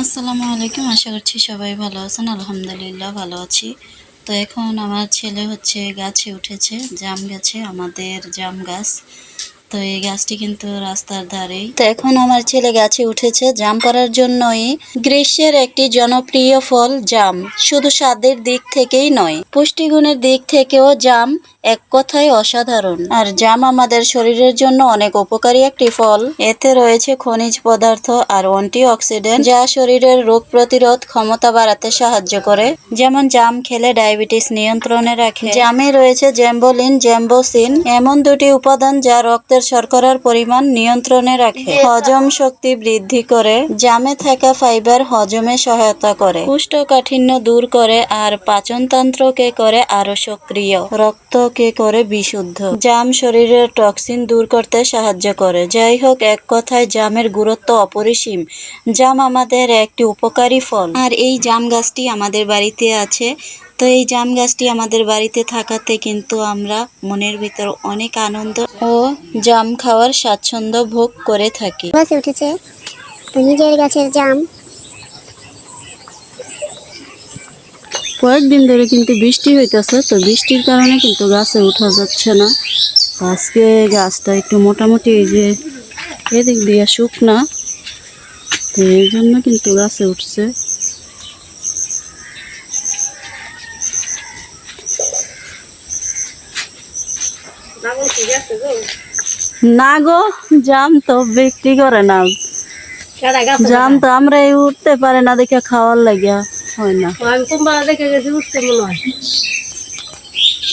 আসসালামু আলাইকুম, আশা করছি সবাই ভালো আছেন। আলহামদুলিল্লাহ ভালো আছি। তো এখন আমার ছেলে হচ্ছে গাছে উঠেছে, জাম গাছে, আমাদের জাম গাছ। তো এই গাছটি কিন্তু রাস্তার ধারেই। তো এখন আমার ছেলে গাছে উঠেছে, জাম করার জন্যই। গ্রীষ্মের একটি জনপ্রিয় ফল জাম। শুধু স্বাদের দিক থেকেই নয়, পুষ্টিগুণের দিক থেকেও জাম এক কথায় অসাধারণ। আর জাম আমাদের শরীরের জন্য অনেক উপকারী একটি ফল। এতে রয়েছে খনিজ পদার্থ আর অ্যান্টি অক্সিডেন্ট যা শরীরের রোগ প্রতিরোধ ক্ষমতা বাড়াতে সাহায্য করে। যেমন জাম খেলে ডায়াবেটিস নিয়ন্ত্রণে রাখে। জামে রয়েছে জ্যাম্বোলিন, জ্যাম্বোসিন। এমন দুটি উপাদান যা রক্তের শর্করার পরিমাণ নিয়ন্ত্রণে রাখে। হজম শক্তি বৃদ্ধি করে, জামে থাকা ফাইবার হজমে সহায়তা করে। কুষ্ঠকাঠিন্য দূর করে আর পাচনতন্ত্রকে করে আরও সক্রিয়। রক্তকে করে বিশুদ্ধ। জাম শরীরের টক্সিন দূর করতে সাহায্য করে। যাই হোক এক কথায় জামের গুরুত্ব অপরিসীম। জাম আমাদের একটি উপকারী ফল। আর এই জাম গাছটি আমাদের বাড়িতে আছে। তো এই জাম গাছটি আমাদের বাড়িতে থাকাতে কিন্তু আমরা মনের ভিতর অনেক আনন্দ ও জাম খাওয়ার স্বাচ্ছন্দ্য ভোগ করে থাকি। গাছে উঠেছে। নিজের গাছের জাম। কয়েকদিন ধরে কিন্তু বৃষ্টি হইতেছে তো বৃষ্টির কারণে কিন্তু গাছে উঠা যাচ্ছে না। আজকে গাছটা একটু মোটামুটি এই যে এদিক দিয়ে শুকনা তো এই জন্য কিন্তু গাছে উঠছে। না গো জাম তো বিক্রি করে না। জাম তো আমরা এই উঠতে পারে না দেখে খাওয়ার লাগিয়া হয় না। আমি কুম্বালা দেখে গেছি উঠতে মনে হয়।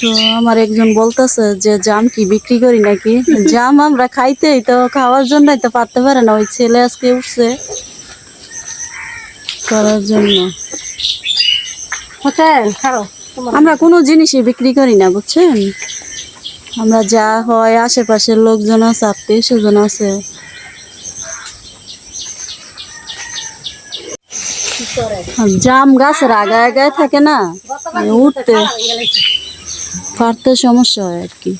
তো আমার একজন বলতেছে যে জাম কি বিক্রি করি নাকি? জাম আমরা খাইতেই তো খাওয়ার জন্যই তো পারতে পারে না ওই ছেলে আজকে উঠছে করার জন্য। আমরা কোনো জিনিসই বিক্রি করি না বুঝছেন? আমরা যা হয় আশেপাশের লোকজন আছে, আত্মীয় স্বজন আছে। জাম গাছের আগায় আগায় থাকে না? মানে উঠতে পারতে সমস্যা হয় আর কি।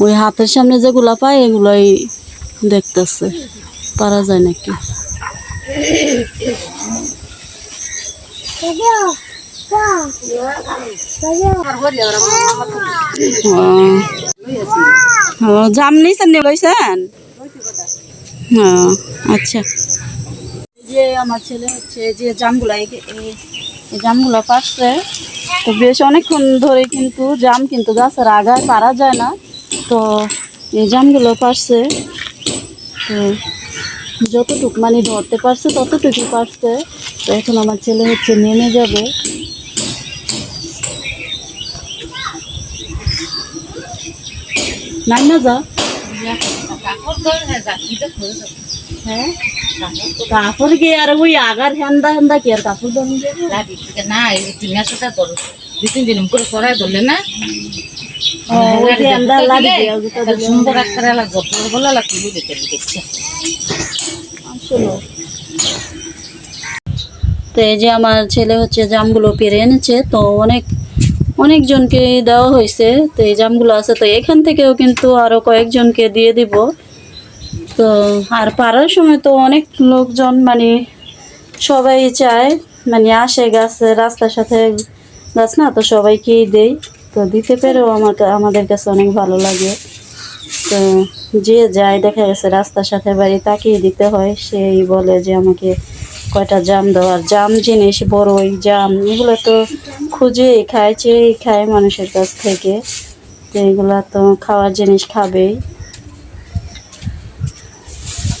ওই হাতের সামনে যেগুলা পায়, এগুলোই দেখতেছে। পারা যায় নাকি? ও। জাম নিয়েছেন নি, লইছেন? আচ্ছা। যে আমার ছেলে হচ্ছে যে জামগুলা, এই জামগুলো পারছে তো বেশ অনেকক্ষণ ধরে কিন্তু জাম কিন্তু গাছের আগায় পারা যায় না। তো এই জামগুলো পারছে। তো যতটুক মানে ধরতে পারছে ততটুকু পারছে। তো এখন আমার ছেলে হচ্ছে নেমে যাবে। নাই না যা হ্যাঁ কাপড় কি আর ওই আগার হেন্দা হেন্দা কি আর কাপড় ধরুন না এই তিন মাসটা ধরো দুই তিন দিন করে সরাই ধরলে না সুন্দর একটা বলে দিতে দেখছে তো এই যে আমার ছেলে হচ্ছে জামগুলো পেরে এনেছে তো অনেক অনেকজনকে দেওয়া হয়েছে, তো এই জামগুলো আছে, তো এখান থেকেও কিন্তু আরও কয়েকজনকে দিয়ে দিব। তো আর পাড়ার সময় তো অনেক লোকজন মানে সবাই চায় মানে আসে গাছে, রাস্তার সাথে গাছ না, তো সবাইকেই দেই। তো দিতে পেরেও আমার আমাদের কাছে অনেক ভালো লাগে। তো যে যায়, দেখা গেছে রাস্তার সাথে বাড়ি তাকিয়ে দিতে হয়। সেই বলে যে আমাকে কয়টা জাম দাও আর জাম জিনিস বড়ই জাম এগুলো তো খুঁজেই খায় চেয়েই খায় মানুষের কাছ থেকে। তো এগুলো তো খাওয়ার জিনিস খাবেই।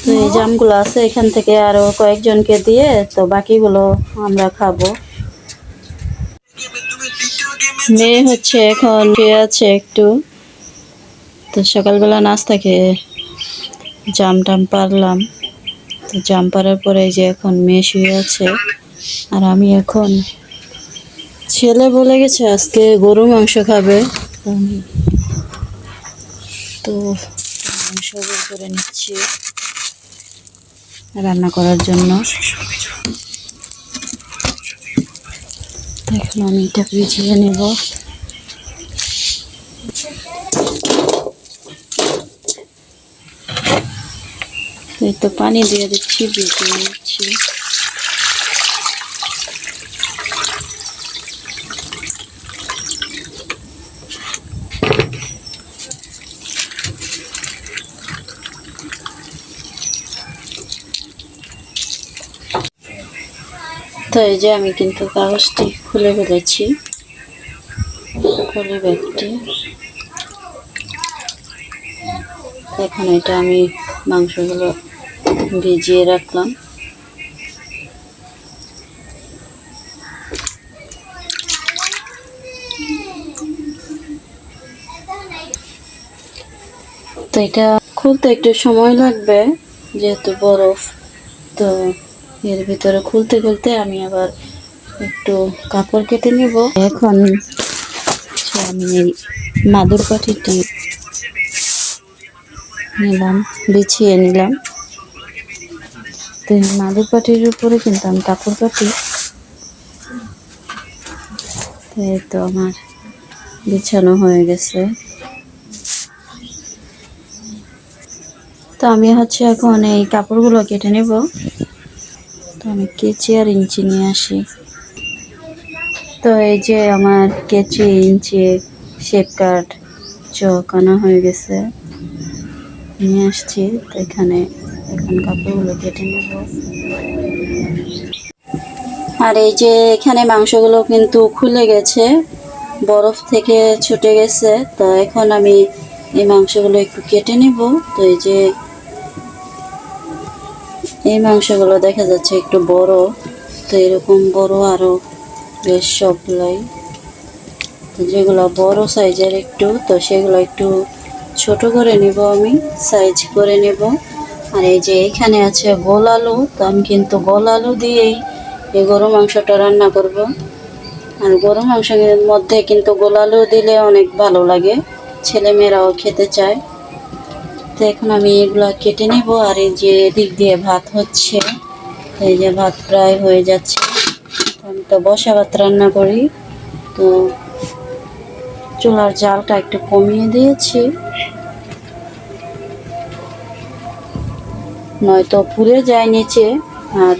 তো এই জামগুলো আছে এখান থেকে আরও কয়েকজনকে দিয়ে তো বাকিগুলো আমরা খাব। মেয়ে হচ্ছে এখন শুয়ে আছে একটু। তো সকালবেলা নাস্তা খেয়ে জাম টাম পারলাম। জাম পারার পরে যে এখন মেয়ে শুয়ে আছে, আর আমি এখন ছেলে বলে গেছে আজকে গরু মাংস খাবে। তো মাংস করে নিচ্ছি রান্না করার জন্য। এখন আমি এটা ভিজিয়ে নেব। এই তো পানি দিয়ে দিচ্ছি, বেটে নিচ্ছি তো এই যে আমি কিন্তু কাগজটি খুলে ফেলেছি। খুলে ব্যাগটি। এখন এটা আমি মাংসগুলো ভিজিয়ে রাখলাম। তো এটা খুলতে একটু সময় লাগবে, যেহেতু বরফ, তো এর ভিতরে খুলতে খুলতে আমি আবার একটু কাপড় কেটে নিব। এখন আমি মাদুর পাটিটি নিলাম, বিছিয়ে নিলাম। মাদুর পাটির উপরে কিন্তু আমি কাপড় কাটি। তো এই তো আমার বিছানো হয়ে গেছে। তো আমি হচ্ছে এখন এই কাপড়গুলো কেটে নেব। তো আমি কেচি আর ইঞ্চি নিয়ে আসি। তো এই যে আমার কেচি, ইঞ্চি, শেপ কাট চক আনা হয়ে গেছে। নিয়ে আসছি, তো এখানে এখন কাপড়গুলো কেটে নেব আর এই যে এখানে মাংসগুলো কিন্তু খুলে গেছে, বরফ থেকে ছুটে গেছে, তো এখন আমি এই মাংসগুলো একটু কেটে নিব। তো এই যে এই মাংসগুলো দেখা যাচ্ছে একটু বড়, তো এরকম বড় আরও বেশ সবগুলাই। তো যেগুলো বড় সাইজের একটু, তো সেগুলো একটু ছোট করে নিব আমি সাইজ করে নেব। আর এই যে এখানে আছে গোল আলু, তো আমি কিন্তু গোল আলু দিয়েই এই গরু মাংসটা রান্না করব। আর গরু মাংসের মধ্যে কিন্তু গোল আলু দিলে অনেক ভালো লাগে, ছেলেমেয়েরাও খেতে চায়। তো এখন আমি এগুলো কেটে নিব, আর এই যে এদিক দিয়ে ভাত হচ্ছে এই যে ভাত প্রায় হয়ে যাচ্ছে। আমি তো বসা ভাত রান্না করি, তো চুলার জালটা একটু কমিয়ে দিয়েছি। নয়তো পুড়ে যায় নিচে, আর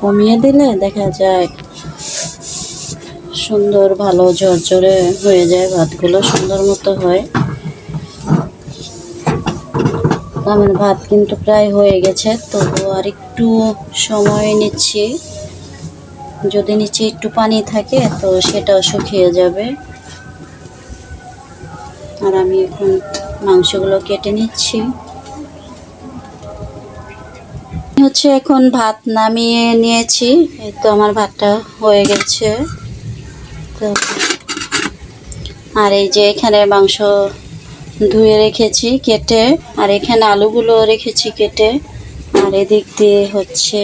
কমিয়ে দিলে দেখা যায় সুন্দর ভালো ঝরঝরে হয়ে যায়, ভাতগুলো সুন্দর মতো হয়। আমার ভাত কিন্তু প্রায় হয়ে গেছে, তবু আর একটু সময় নিচ্ছি। যদি নিচে একটু পানি থাকে, তো সেটাও শুকিয়ে যাবে। আর আমি এখন মাংসগুলো কেটে নিচ্ছি। হচ্ছে এখন ভাত নামিয়ে নিয়েছি। এই তো আমার ভাতটা হয়ে গেছে। তো আর এই যে এখানে মাংস ধুয়ে রেখেছি কেটে, আর এখানে আলুগুলো রেখেছি কেটে। আর এদিক দিয়ে হচ্ছে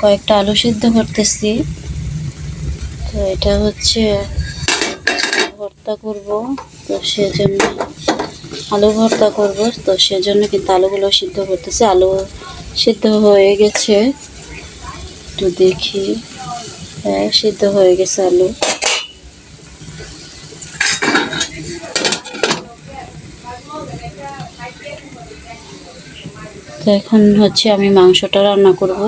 কয়েকটা আলু সিদ্ধ করতেছি। তো এটা হচ্ছে ভর্তা করব, তো সেজন্য আলু ভর্তা করব, তো সেজন্য কিন্তু আলুগুলো সিদ্ধ করতেছি। আলু সিদ্ধ হয়ে গেছে। একটু দেখি। হ্যাঁ সিদ্ধ হয়ে গেছে আলু। তো এখন হচ্ছে আমি মাংসটা রান্না করব।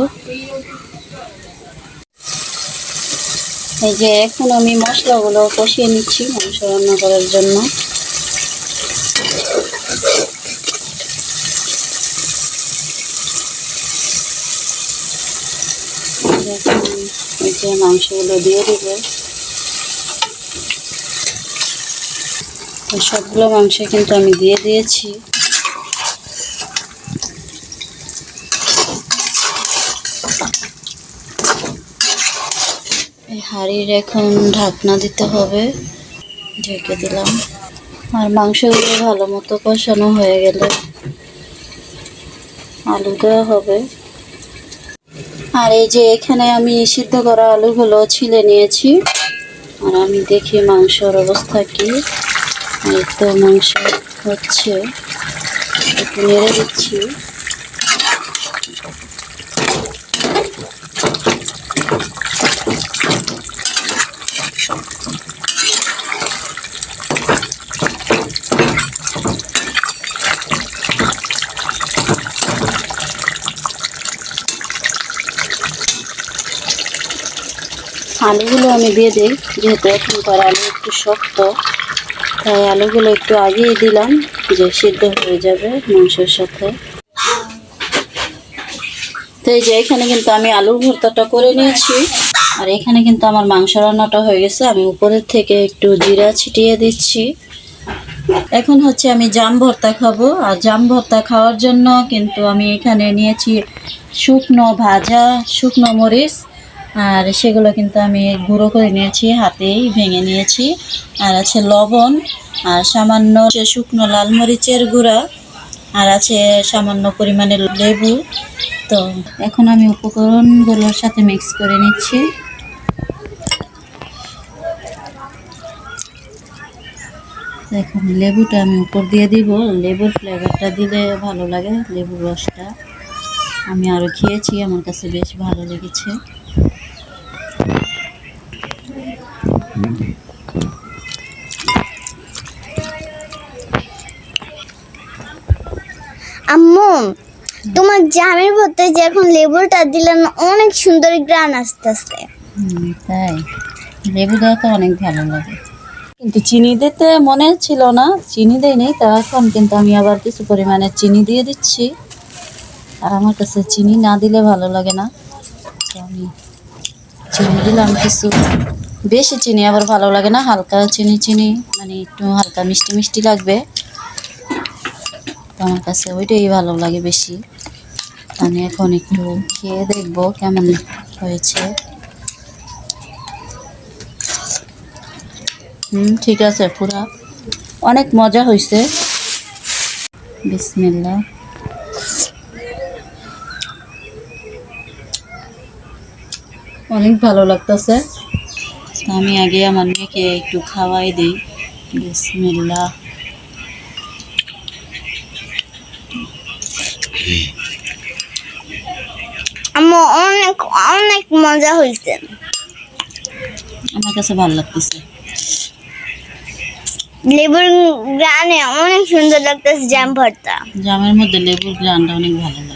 এই যে এখন আমি মশলাগুলো কষিয়ে নিচ্ছি মাংস রান্না করার জন্য এখন এই যে মাংসগুলো দিয়ে দিব। সবগুলো মাংস কিন্তু আমি দিয়ে দিয়েছি। এই হাঁড়ির এখন ঢাকনা দিতে হবে, ঢেকে দিলাম। আর মাংসগুলো ভালো মতো কষানো হয়ে গেলে আলু দেওয়া হবে। আর এই যে এখানে আমি সিদ্ধ করা আলুগুলো ছিলে নিয়েছি। আর আমি দেখি মাংসর অবস্থা কি। তো মাংস হচ্ছে। একটু নেড়ে দিচ্ছি। আলুগুলো আমি দিয়ে দিই, যেহেতু এখনকার আলু একটু শক্ত, তাই আলুগুলো একটু আগেই দিলাম, যে সিদ্ধ হয়ে যাবে মাংসের সাথে। তো এই যে এখানে কিন্তু আমি আলুর ভর্তাটা করে নিয়েছি, আর এখানে কিন্তু আমার মাংস রান্নাটা হয়ে গেছে। আমি উপরের থেকে একটু জিরা ছিটিয়ে দিচ্ছি। এখন হচ্ছে আমি জাম ভর্তা খাব, আর জাম ভর্তা খাওয়ার জন্য কিন্তু আমি এখানে নিয়েছি শুকনো ভাজা, শুকনো মরিচ আর সেগুলো কিন্তু আমি গুঁড়ো করে নিয়েছি, হাতেই ভেঙে নিয়েছি। আর আছে লবণ, আর সামান্য শুকনো লাল মরিচের গুঁড়া, আর আছে সামান্য পরিমাণে লেবু। তো এখন আমি উপকরণগুলোর সাথে মিক্স করে নিচ্ছি। এখন লেবুটা আমি উপর দিয়ে দিব। লেবুর ফ্লেভারটা দিলে ভালো লাগে, লেবুর রসটা। আমি আরও খেয়েছি, আমার কাছে বেশ ভালো লেগেছে। আম্মু তোমার জামের ভর্তায় যে এখন লেবুটা দিলেন অনেক সুন্দর গ্রান আসতেছে। হুম, তাই। লেবু দেওয়া তো অনেক ভালো লাগে। কিন্তু চিনি দিতে মনে ছিল না চিনি দেই নেই তা এখন কিন্তু আমি আবার কিছু পরিমাণে চিনি দিয়ে দিচ্ছি। আর আমার কাছে চিনি না দিলে ভালো লাগে না। আমি চিনি দিলাম কিছু। বেশি চিনি, আবার ভালো লাগে না, হালকা চিনি চিনি মানে একটু হালকা মিষ্টি মিষ্টি লাগবে। আমার কাছে ওইটাই ভালো লাগে বেশি। আমি এখন একটু খেয়ে দেখব কেমন হয়েছে। হুম, ঠিক আছে পুরা অনেক মজা হয়েছে বিসমিল্লা। অনেক ভালো লাগতেছে। আমি আগে আমার মেয়েকে একটু খাওয়াই দিই। বিসমিল্লা আম্মু অনেক অনেক মজা হয়েছে আমার কাছে ভালো লাগতেছে। লেবুর গ্রানে অনেক সুন্দর লাগতেছে জাম ভর্তা। জামের মধ্যে লেবুর গ্রানটা অনেক ভালো লাগে।